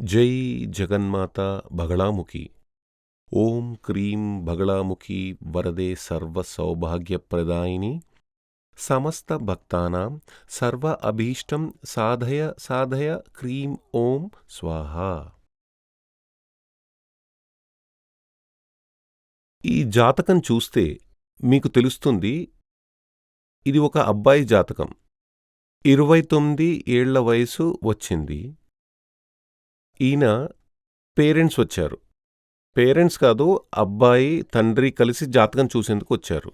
జై జగన్మాత బగళాముఖి. ఓం క్రీం బగళాముఖి వరదే సర్వ సౌభాగ్యప్రదాయిని. సమస్త భక్తానాం సర్వ అభీష్టం సాధయ సాధయ క్రీం ఓం స్వాహ. ఈ జాతకం చూస్తే మీకు తెలుస్తుంది ఇది ఒక అబ్బాయి జాతకం. ఇరవై తొమ్మిది ఏళ్ళ వయసు వచ్చింది. ఈయన పేరెంట్స్ వచ్చారు. పేరెంట్స్ కాదు అబ్బాయి తండ్రి కలిసి జాతకం చూసేందుకు వచ్చారు.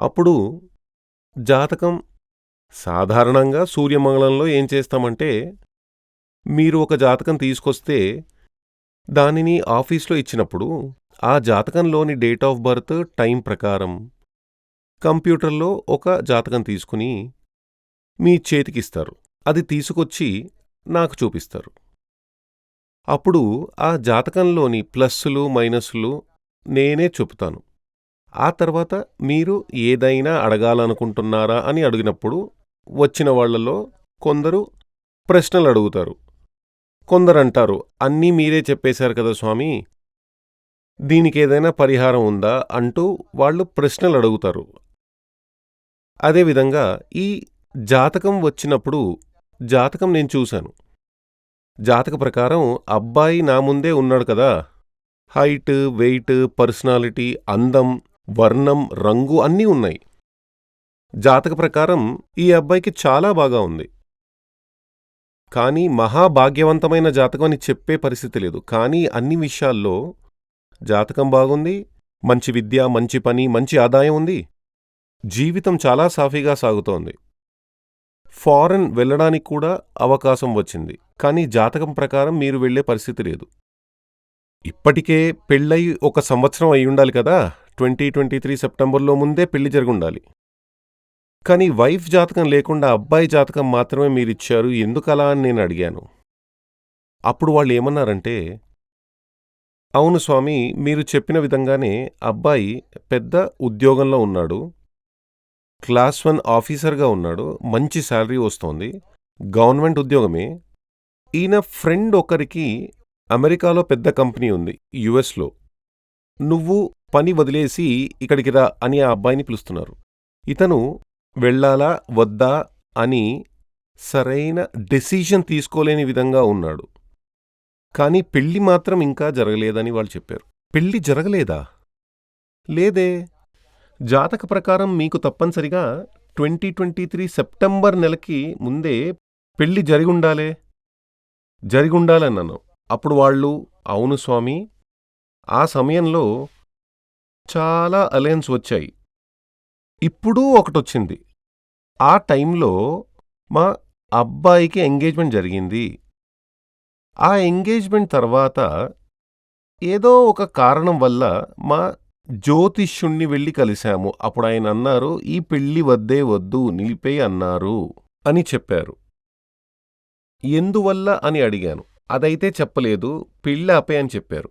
అప్పుడు జాతకం సాధారణంగా సూర్యమంగళంలో ఏం చేస్తామంటే మీరు ఒక జాతకం తీసుకొస్తే దానిని ఆఫీస్లో ఇచ్చినప్పుడు ఆ జాతకంలోని డేట్ ఆఫ్ బర్త్ టైం ప్రకారం కంప్యూటర్లో ఒక జాతకం తీసుకుని మీ చేతికిస్తారు. అది తీసుకొచ్చి నాకు చూపిస్తారు. అప్పుడు ఆ జాతకంలోని ప్లస్సులు మైనస్లు నేనే చెబుతాను. ఆ తర్వాత మీరు ఏదైనా అడగాలనుకుంటున్నారా అని అడిగినప్పుడు వచ్చిన వాళ్ళలో కొందరు ప్రశ్నలు అడుగుతారు. కొందరంటారు అన్నీ మీరే చెప్పేశారు కదా స్వామి దీనికి ఏదైనా పరిహారం ఉందా? అంటూ వాళ్ళు ప్రశ్నలు అడుగుతారు. అదేవిధంగా ఈ జాతకం వచ్చినప్పుడు జాతకం నేను చూశాను. జాతక ప్రకారం అబ్బాయి నా ముందే ఉన్నాడు కదా. హైట్ వెయిట్ పర్సనాలిటీ అందం వర్ణం రంగు అన్నీ ఉన్నాయి. జాతక ప్రకారం ఈ అబ్బాయికి చాలా బాగా ఉంది. కానీ మహాభాగ్యవంతమైన జాతకం అని చెప్పే పరిస్థితి లేదు. కానీ అన్ని విషయాల్లో జాతకం బాగుంది. మంచి విద్య మంచి పని మంచి ఆదాయం ఉంది. జీవితం చాలా సాఫీగా సాగుతోంది. ఫారెన్ వెళ్ళడానికి కూడా అవకాశం వచ్చింది. కానీ జాతకం ప్రకారం మీరు వెళ్ళే పరిస్థితి లేదు. ఇప్పటికే పెళ్ళై ఒక సంవత్సరం అయి ఉండాలి కదా. ట్వంటీ ట్వంటీ త్రీ సెప్టెంబర్లో ముందే పెళ్ళి జరుగుండాలి. కానీ వైఫ్ జాతకం లేకుండా అబ్బాయి జాతకం మాత్రమే మీరిచ్చారు ఎందుకలా అని నేను అడిగాను. అప్పుడు వాళ్ళు ఏమన్నారంటే అవును స్వామి మీరు చెప్పిన విధంగానే అబ్బాయి పెద్ద ఉద్యోగంలో ఉన్నాడు. క్లాస్ వన్ ఆఫీసర్గా ఉన్నాడు. మంచి శాలరీ వస్తోంది. గవర్నమెంట్ ఉద్యోగమే. ఈయన ఫ్రెండ్ ఒకరికి అమెరికాలో పెద్ద కంపెనీ ఉంది యుఎస్లో. నువ్వు పని వదిలేసి ఇక్కడికి రా అని ఆ అబ్బాయిని పిలుస్తున్నారు. ఇతను వెళ్ళాలా వద్దా అని సరైన డెసిషన్ తీసుకోలేని విధంగా ఉన్నాడు. కానీ పెళ్ళి మాత్రం ఇంకా జరగలేదని వాళ్ళు చెప్పారు. పెళ్ళి జరగలేదా? లేదే. జాతక ప్రకారం మీకు తప్పనిసరిగా ట్వంటీ ట్వంటీ త్రీ సెప్టెంబర్ నెలకి ముందే పెళ్ళి జరిగుండాలే జరిగుండాలన్నాను అప్పుడు వాళ్ళు అవును స్వామి ఆ సమయంలో చాలా అలయన్స్ వచ్చాయి. ఇప్పుడు ఒకటొచ్చింది. ఆ టైంలో మా అబ్బాయికి ఎంగేజ్మెంట్ జరిగింది. ఆ ఎంగేజ్మెంట్ తర్వాత ఏదో ఒక కారణం వల్ల మా జ్యోతిష్యుణ్ణి వెళ్ళి కలిశాము. అప్పుడు ఆయన అన్నారు ఈ పెళ్ళి వద్దే వద్దు నిలిపే అన్నారు అని చెప్పారు. ఎందువల్ల? అని అడిగాను. అదైతే చెప్పలేదు పెళ్ళి ఆపే అని చెప్పారు.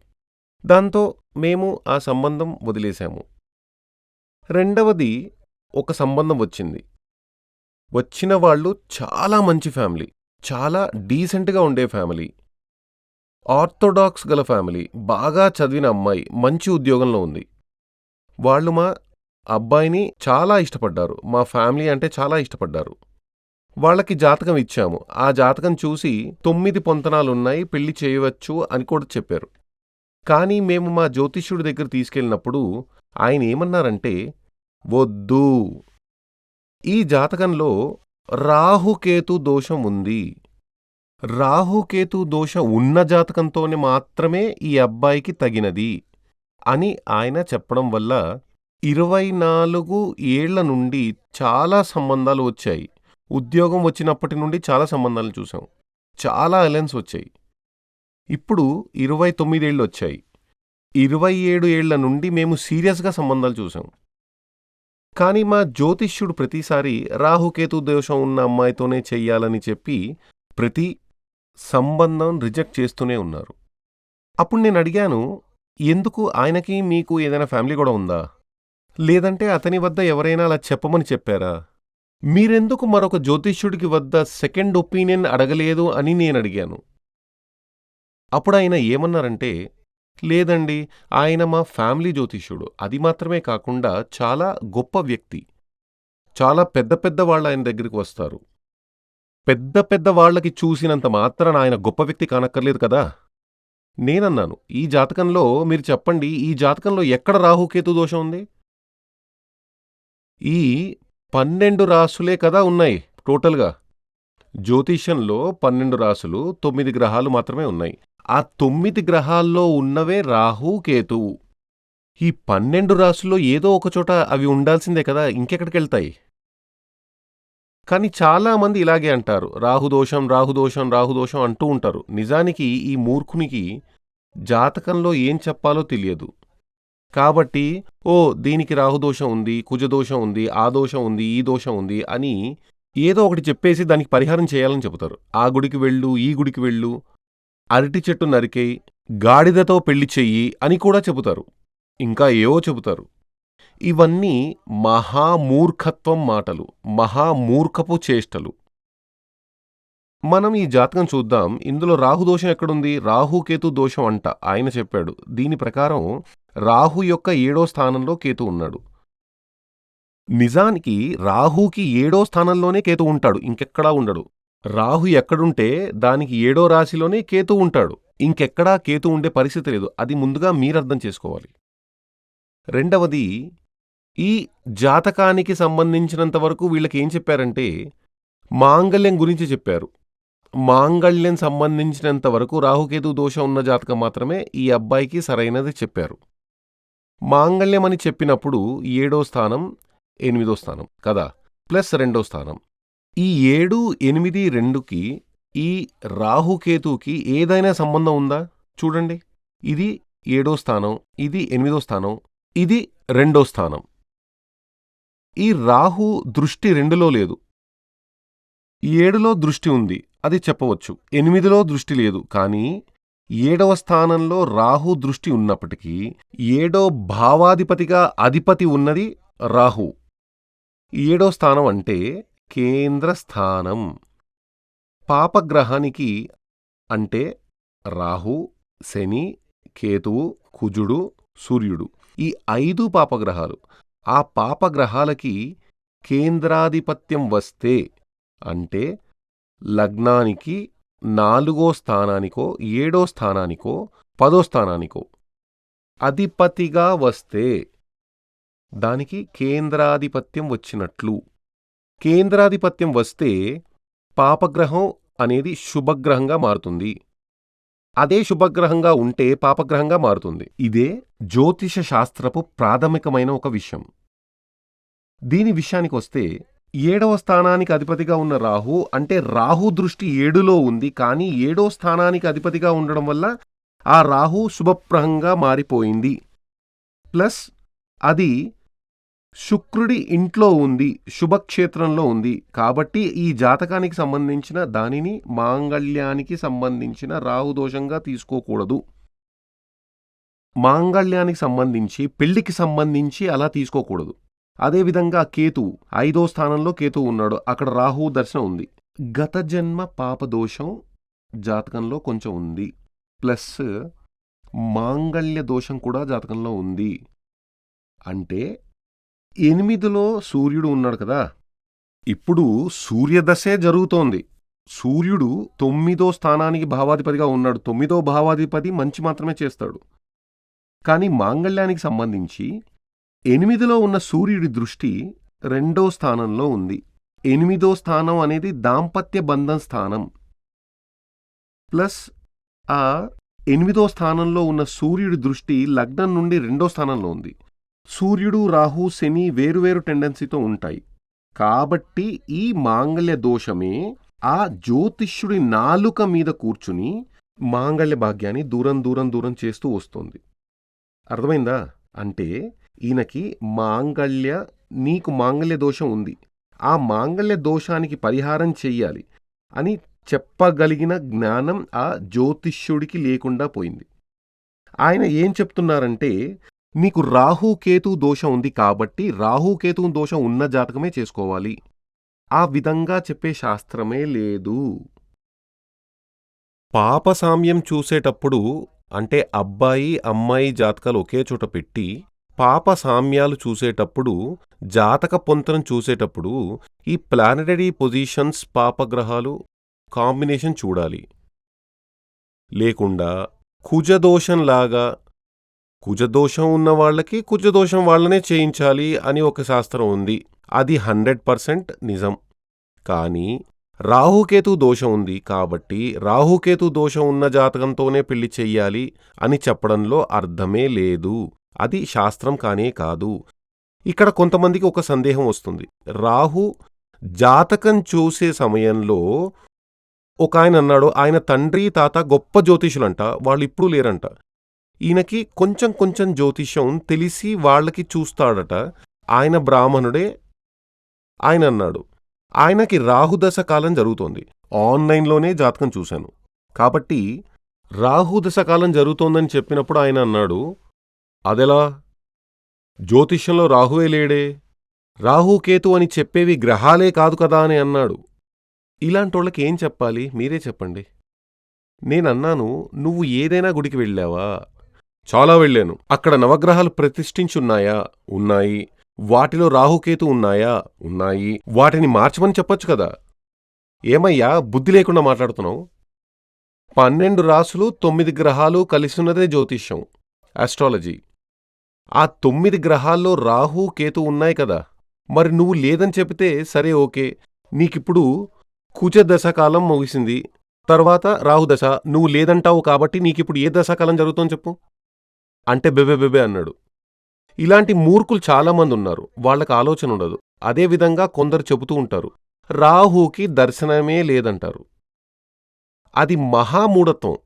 దాంతో మేము ఆ సంబంధం వదిలేశాము. రెండవది ఒక సంబంధం వచ్చింది. వచ్చిన వాళ్ళు చాలా మంచి ఫ్యామిలీ చాలా డీసెంట్గా ఉండే ఫ్యామిలీ ఆర్థోడాక్స్ గల ఫ్యామిలీ బాగా చదివిన అమ్మాయి మంచి ఉద్యోగంలో ఉంది. వాళ్ళు మా అబ్బాయిని చాలా ఇష్టపడ్డారు. మా ఫ్యామిలీ అంటే చాలా ఇష్టపడ్డారు. వాళ్ళకి జాతకం ఇచ్చాము. ఆ జాతకం చూసి తొమ్మిది పొంతనాలున్నాయి పెళ్ళి చేయవచ్చు అని కూడా చెప్పారు. కానీ మేము మా జ్యోతిష్యుడి దగ్గర తీసుకెళ్ళినప్పుడు ఆయన ఏమన్నారంటే వద్దు. ఈ జాతకంలో రాహుకేతు దోషం ఉంది. రాహుకేతు దోషం ఉన్న జాతకంతోనే మాత్రమే ఈ అబ్బాయికి తగినది. అని ఆయన చెప్పడం వల్ల ఇరవై నాలుగు ఏళ్ళ నుండి చాలా సంబంధాలు వచ్చాయి. ఉద్యోగం వచ్చినప్పటి నుండి చాలా సంబంధాలు చూసాం చాలా అలయన్స్ వచ్చాయి. ఇప్పుడు ఇరవై తొమ్మిదేళ్ళు వచ్చాయి. ఇరవై ఏడు ఏళ్ళ నుండి మేము సీరియస్గా సంబంధాలు చూసాం కానీ మా జ్యోతిష్యుడు ప్రతిసారి రాహుకేతు దోషం ఉన్న అమ్మాయితోనే చెయ్యాలని చెప్పి ప్రతి సంబంధం రిజెక్ట్ చేస్తూనే ఉన్నారు. అప్పుడు నేను అడిగాను ఎందుకు ఆయనకి మీకు ఏదైనా ఫ్యామిలీ కూడా ఉందా లేదంటే అతని వద్ద ఎవరైనా అలా చెప్పమని చెప్పారా మీరెందుకు మరొక జ్యోతిష్యుడికి వద్ద సెకండ్ ఒపీనియన్ అడగలేదు అని నేను అడిగాను అప్పుడాయన ఏమన్నారంటే, లేదండి ఆయన మా ఫ్యామిలీ జ్యోతిష్యుడు. అది మాత్రమే కాకుండా చాలా గొప్ప వ్యక్తి. చాలా పెద్ద పెద్ద వాళ్ళాయన దగ్గరికి వస్తారు. పెద్ద పెద్ద వాళ్ళకి చూసినంత మాత్రాన ఆయన గొప్ప వ్యక్తి కానక్కర్లేదు కదా! నేనన్నాను, ఈ జాతకంలో మీరు చెప్పండి ఈ జాతకంలో ఎక్కడ రాహుకేతు దోషం ఉంది? ఈ 12 రాసులే కదా ఉన్నాయి టోటల్‌గా. జ్యోతిష్యంలో 12 రాసులు, తొమ్మిది గ్రహాలు మాత్రమే ఉన్నాయి. ఆ తొమ్మిది గ్రహాల్లో ఉన్నవే రాహు, కేతువు. ఈ 12 రాసుల్లో ఏదో ఒకచోట అవి ఉండాల్సిందే కదా! ఇంకెక్కడికెళ్తాయి? కానీ చాలామంది ఇలాగే అంటారు. రాహుదోషం, రాహుదోషం, రాహుదోషం అంటూ ఉంటారు. నిజానికి ఈ మూర్ఖునికి జాతకంలో ఏం చెప్పాలో తెలియదు. కాబట్టి ఓ దీనికి రాహుదోషం ఉంది, కుజదోషం ఉంది, ఆ దోషం ఉంది, ఈ దోషం ఉంది అని ఏదో ఒకటి చెప్పేసి దానికి పరిహారం చేయాలని చెబుతారు. ఆ గుడికి వెళ్ళు, ఈ గుడికి వెళ్ళు, అరటి చెట్టు నరికేయి, గాడిదతో పెళ్ళి చెయ్యి అని కూడా చెబుతారు. ఇంకా ఏవో చెబుతారు. ఇవన్నీ మహామూర్ఖత్వం మాటలు. మహామూర్ఖపు చేష్టలు. మనం ఈ జాతకం చూద్దాం. ఇందులో రాహు దోషం ఎక్కడుంది? రాహుకేతు దోషం అంట. ఆయన చెప్పాడు. దీని ప్రకారం రాహు యొక్క ఏడో స్థానంలో కేతు ఉన్నాడు. నిజానికి రాహుకి ఏడో స్థానంలోనే కేతు ఉంటాడు. ఇంకెక్కడా ఉండడు. రాహు ఎక్కడుంటే దానికి ఏడో రాశిలోనే కేతు ఉంటాడు. ఇంకెక్కడా కేతు ఉండే పరిస్థితి లేదు. అది ముందుగా మీరర్థం చేసుకోవాలి. రెండవది ఈ జాతకానికి సంబంధించినంత వరకు వీళ్ళకేం చెప్పారంటే మాంగళ్యం గురించి చెప్పారు. మాంగళ్యం సంబంధించినంత వరకు రాహుకేతు దోషం ఉన్న జాతకం మాత్రమే ఈ అబ్బాయికి సరైనది చెప్పారు. మాంగళ్యం అని చెప్పినప్పుడు ఏడో స్థానం, ఎనిమిదో స్థానం కదా! ప్లస్ రెండో స్థానం. ఈ ఏడు, ఎనిమిది, రెండుకి ఈ రాహుకేతుకి ఏదైనా సంబంధం ఉందా? చూడండి. ఇది ఏడో స్థానం, ఇది ఎనిమిదో స్థానం, ఇది రెండో స్థానం. ఈ రాహు దృష్టి రెండులో లేదు. ఏడులో దృష్టి ఉంది. అది చెప్పవచ్చు. ఎనిమిదిలో దృష్టి లేదు. కానీ ఏడవ స్థానంలో రాహు దృష్టి ఉన్నప్పటికీ ఏడో భావాధిపతిగా అధిపతి ఉన్నది రాహు. ఏడో స్థానం అంటే కేంద్ర స్థానం. పాపగ్రహానికి అంటే రాహు, శని, కేతువు, కుజుడు, సూర్యుడు ఈ ఐదు పాపగ్రహాలు. ఆ పాపగ్రహాలకి కేంద్రాధిపత్యం వస్తే అంటే లగ్నానికి నాలుగో స్థానానికో, ఏడో స్థానానికో, పదో స్థానానికో అధిపతిగా వస్తే దానికి కేంద్రాధిపత్యం వచ్చినట్లు. కేంద్రాధిపత్యం వస్తే పాపగ్రహం అనేది శుభగ్రహంగా మారుతుంది. అదే శుభగ్రహంగా ఉంటే పాపగ్రహంగా మారుతుంది. ఇదే జ్యోతిష శాస్త్రపు ప్రాథమికమైన ఒక విషయం. దీని విషయానికొస్తే ఏడవ స్థానానికి అధిపతిగా ఉన్న రాహు అంటే రాహు దృష్టి ఏడులో ఉంది. కానీ ఏడో స్థానానికి అధిపతిగా ఉండడం వల్ల ఆ రాహు శుభప్రహంగా మారిపోయింది. ప్లస్ అది శుక్రుడి ఇంట్లో ఉంది. శుభక్షేత్రంలో ఉంది. కాబట్టి ఈ జాతకానికి సంబంధించిన దానిని మాంగళ్యానికి సంబంధించిన రాహుదోషంగా తీసుకోకూడదు. మాంగళ్యానికి సంబంధించి, పెళ్ళికి సంబంధించి అలా తీసుకోకూడదు. అదేవిధంగా కేతువు ఐదో స్థానంలో కేతువు ఉన్నాడు. అక్కడ రాహువు దర్శనం ఉంది. గత జన్మ పాపదోషం జాతకంలో కొంచెం ఉంది. ప్లస్ మాంగళ్య దోషం కూడా జాతకంలో ఉంది. అంటే ఎనిమిదిలో సూర్యుడు ఉన్నాడు కదా! ఇప్పుడు సూర్యదశే జరుగుతోంది. సూర్యుడు తొమ్మిదో స్థానానికి భావాధిపతిగా ఉన్నాడు. తొమ్మిదో భావాధిపతి మంచి మాత్రమే చేస్తాడు. కానీ మాంగళ్యానికి సంబంధించి ఎనిమిదిలో ఉన్న సూర్యుడి దృష్టి రెండో స్థానంలో ఉంది. ఎనిమిదో స్థానం అనేది దాంపత్య బంధం స్థానం. ప్లస్ ఆ ఎనిమిదో స్థానంలో ఉన్న సూర్యుడి దృష్టి లగ్నం నుండి రెండో స్థానంలో ఉంది. సూర్యుడు, రాహు, శని వేరువేరు టెండెన్సీతో ఉంటాయి. కాబట్టి ఈ మాంగళ్య దోషమే ఆ జ్యోతిష్యుడి నాలుక మీద కూర్చుని మాంగళ్య భాగ్యాన్ని దూరం దూరం దూరం చేస్తూ వస్తోంది. అర్థమైందా? అంటే ఈయనకి మాంగళ్య నీకు మాంగళ్య దోషం ఉంది. ఆ మాంగళ్య దోషానికి పరిహారం చెయ్యాలి అని చెప్పగలిగిన జ్ఞానం ఆ జ్యోతిష్యుడికి లేకుండా పోయింది. ఆయన ఏం చెప్తున్నారంటే నీకు రాహు, కేతు దోషం ఉంది కాబట్టి రాహు, కేతు దోషం ఉన్న జాతకమే చేసుకోవాలి. ఆ విధంగా చెప్పే శాస్త్రమే లేదు. పాపసామ్యం చూసేటప్పుడు అంటే అబ్బాయి, అమ్మాయి జాతకాలు ఒకే చోట పెట్టి, పాప సామ్యాలు చూసేటప్పుడు, జాతక పొంతనం చూసేటప్పుడు ఈ ప్లానెటరీ పొజిషన్స్ పాపగ్రహాలు కాంబినేషన్ చూడాలి. లేకుండా కుజదోషంలాగా కుజదోషం ఉన్న వాళ్ళకి కుజదోషం వాళ్ళనే చేయించాలి అని ఒక శాస్త్రం ఉంది. అది 100% నిజం. కానీ రాహుకేతు దోషం ఉంది కాబట్టి రాహుకేతు దోషం ఉన్న జాతకంతోనే పెళ్ళి చెయ్యాలి అని చెప్పడంలో అర్థమే లేదు. అది శాస్త్రం కానే కాదు. ఇక్కడ కొంతమందికి ఒక సందేహం వస్తుంది. రాహు జాతకం చూసే సమయంలో ఒకాయన అన్నాడు ఆయన తండ్రి, తాత గొప్ప జ్యోతిషులంట. వాళ్ళు ఇప్పుడు లేరంట. ఈయనకి కొంచెం కొంచెం జ్యోతిష్యం తెలిసి వాళ్ళకి చూస్తాడట. ఆయన బ్రాహ్మణుడే. ఆయన అన్నాడు. ఆయనకి రాహుదశ కాలం జరుగుతోంది. ఆన్లైన్‌లోనే జాతకం చూశాను. కాబట్టి రాహుదశ కాలం జరుగుతోందని చెప్పినప్పుడు ఆయన అన్నాడు, అదెలా? జ్యోతిష్యంలో రాహువే లేడే. రాహుకేతు అని చెప్పేవి గ్రహాలే కాదు కదా అని అన్నాడు. ఇలాంటోళ్ళకి ఏం చెప్పాలి మీరే చెప్పండి. నేనన్నాను నువ్వు ఏదైనా గుడికి వెళ్ళావా? చాలా వెళ్ళాను. అక్కడ నవగ్రహాలు ప్రతిష్ఠించున్నాయా? ఉన్నాయి. వాటిలో రాహుకేతు ఉన్నాయా? ఉన్నాయి. వాటిని మార్చమని చెప్పొచ్చు కదా! ఏమయ్యా బుద్ధి లేకుండా మాట్లాడుతున్నావు? పన్నెండు రాసులు తొమ్మిది గ్రహాలు కలిసున్నదే జ్యోతిష్యం ఆస్ట్రాలజీ. ఆ తొమ్మిది గ్రహాల్లో రాహు కేతు ఉన్నాయి కదా! మరి నువ్వు లేదని చెబితే సరే ఓకే. నీకిప్పుడు కుజ దశకాలం ముగిసింది. తర్వాత రాహుదశ. నువ్వు లేదంటావు కాబట్టి నీకిప్పుడు ఏ దశాకాలం జరుగుతోంది చెప్పు? అంటే బెబె బెబె అన్నాడు. ఇలాంటి మూర్ఖులు చాలామంది ఉన్నారు. వాళ్ళకి ఆలోచన ఉండదు. అదే విధంగా కొందరు చెబుతూ ఉంటారు. రాహుకి దర్శనమే లేదంటారు. అది మహామూఢత్వం.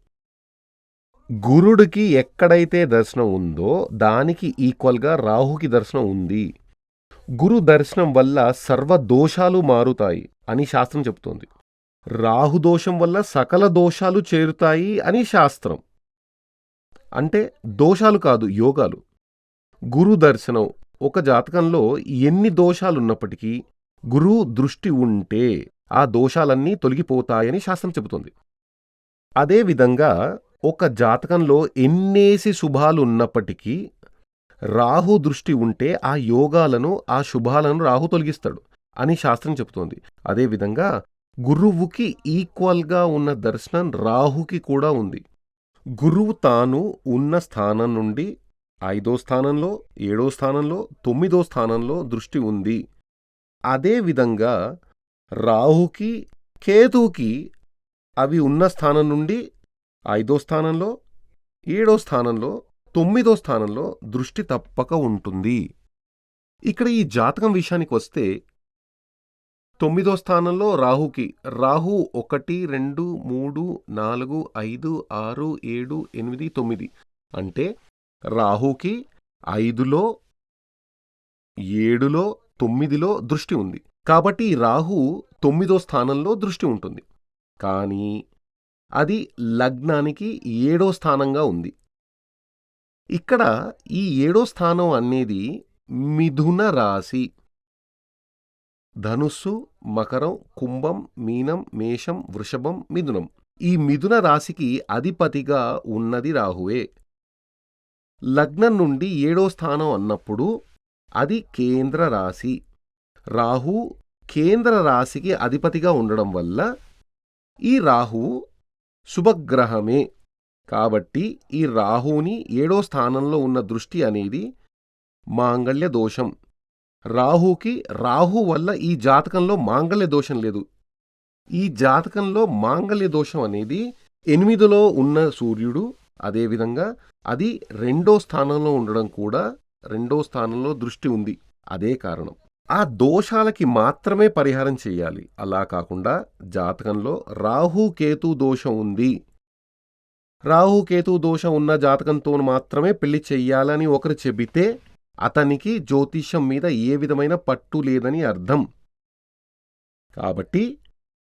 గురుడికి ఎక్కడైతే దర్శనం ఉందో దానికి ఈక్వల్‌గా రాహుకి దర్శనం ఉంది. గురు దర్శనం వల్ల సర్వ దోషాలు మారుతాయి అని శాస్త్రం చెబుతోంది. రాహు దోషం వల్ల సకల దోషాలు చేరుతాయి అని శాస్త్రం. అంటే దోషాలు కాదు యోగాలు. గురు దర్శనం ఒక జాతకంలో ఎన్ని దోషాలున్నప్పటికీ గురువు దృష్టి ఉంటే ఆ దోషాలన్నీ తొలగిపోతాయని శాస్త్రం చెబుతోంది. అదేవిధంగా ఒక జాతకంలో ఎన్నేసి శుభాలున్నప్పటికీ రాహు దృష్టి ఉంటే ఆ యోగాలను ఆ శుభాలను రాహు తొలగిస్తాడు అని శాస్త్రం చెబుతోంది. అదేవిధంగా గురువుకి ఈక్వల్‌గా ఉన్న దర్శనం రాహుకి కూడా ఉంది. గురువు తాను ఉన్న స్థానం నుండి ఐదో స్థానంలో, ఏడో స్థానంలో, తొమ్మిదో స్థానంలో దృష్టి ఉంది. అదే విధంగా రాహుకి, కేతువుకి అవి ఉన్న స్థానం నుండి ఐదో స్థానంలో, ఏడో స్థానంలో, తొమ్మిదో స్థానంలో దృష్టి తప్పక ఉంటుంది. ఇక్కడ ఈ జాతకం విషయానికి వస్తే తొమ్మిదో స్థానంలో రాహుకి రాహు ఒకటి, రెండు, మూడు, నాలుగు, ఐదు, ఆరు, ఏడు, ఎనిమిది, తొమ్మిది అంటే రాహుకి ఐదులో, ఏడులో, తొమ్మిదిలో దృష్టి ఉంది. కాబట్టి రాహు తొమ్మిదో స్థానంలో దృష్టి ఉంటుంది. కానీ అది లగ్నానికి ఏడో స్థానంగా ఉంది. ఇక్కడ ఈ ఏడో స్థానం అనేది మిథున రాశి. ధనుస్సు, మకరం, కుంభం, మీనం, మేషం, వృషభం, మిథునం. ఈ మిథున రాశికి అధిపతిగా ఉన్నది రాహువే. లగ్నం నుండి ఏడో స్థానం అన్నప్పుడు అది కేంద్ర రాశి. రాహు కేంద్ర రాశికి అధిపతిగా ఉండడం వల్ల ఈ రాహువు శుభగ్రహమే. కాబట్టి ఈ రాహువుని ఏడో స్థానంలో ఉన్న దృష్టి అనేది మాంగళ్య దోషం. రాహుకి రాహు వల్ల ఈ జాతకంలో మాంగళ్య దోషం లేదు. ఈ జాతకంలో మాంగళ్య దోషం అనేది ఎనిమిదిలో ఉన్న సూర్యుడు అదేవిధంగా అది రెండో స్థానంలో ఉండడం కూడా రెండో స్థానంలో దృష్టి ఉంది. అదే కారణం. ఆ దోషాలకి మాత్రమే పరిహారం చెయ్యాలి. అలా కాకుండా జాతకంలో రాహు, కేతు దోషం ఉంది. రాహు, కేతు దోషం ఉన్న జాతకంతో మాత్రమే పెళ్ళి చెయ్యాలని ఒకరు చెబితే అతనికి జ్యోతిష్యం మీద ఏ విధమైన పట్టు లేదని అర్థం. కాబట్టి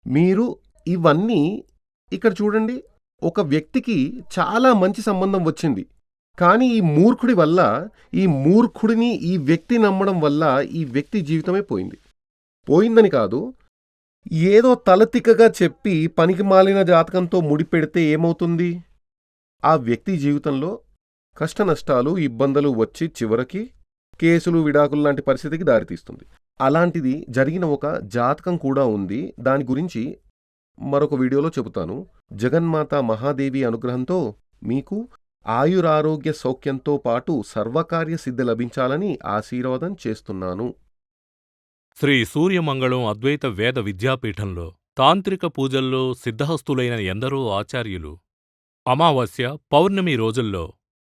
మీరు ఇవన్నీ ఇక్కడ చూడండి ఒక వ్యక్తికి చాలా మంచి సంబంధం వచ్చింది. కానీ ఈ మూర్ఖుడి వల్ల ఈ మూర్ఖుడిని ఈ వ్యక్తి నమ్మడం వల్ల ఈ వ్యక్తి జీవితమే పోయింది. పోయిందని కాదు ఏదో తలతిక్కగా చెప్పి పనికి మాలిన జాతకంతో ముడిపెడితే ఏమవుతుంది ఆ వ్యక్తి జీవితంలో కష్టనష్టాలు ఇబ్బందులు వచ్చి చివరికి కేసులు విడాకులు లాంటి పరిస్థితికి దారితీస్తుంది. అలాంటిది జరిగిన ఒక జాతకం కూడా ఉంది. దాని గురించి మరొక వీడియోలో చెబుతాను. జగన్మాత మహాదేవి అనుగ్రహంతో మీకు ఆయురారోగ్య సౌఖ్యంతో పాటు సర్వకార్య సిద్ధి లభించాలని ఆశీర్వాదం చేస్తున్నాను. శ్రీ సూర్యమంగళం అద్వైత వేద విద్యాపీఠంలో తాంత్రిక పూజల్లో సిద్ధహస్తులైన ఎందరో ఆచార్యులు అమావాస్య పౌర్ణమి రోజుల్లో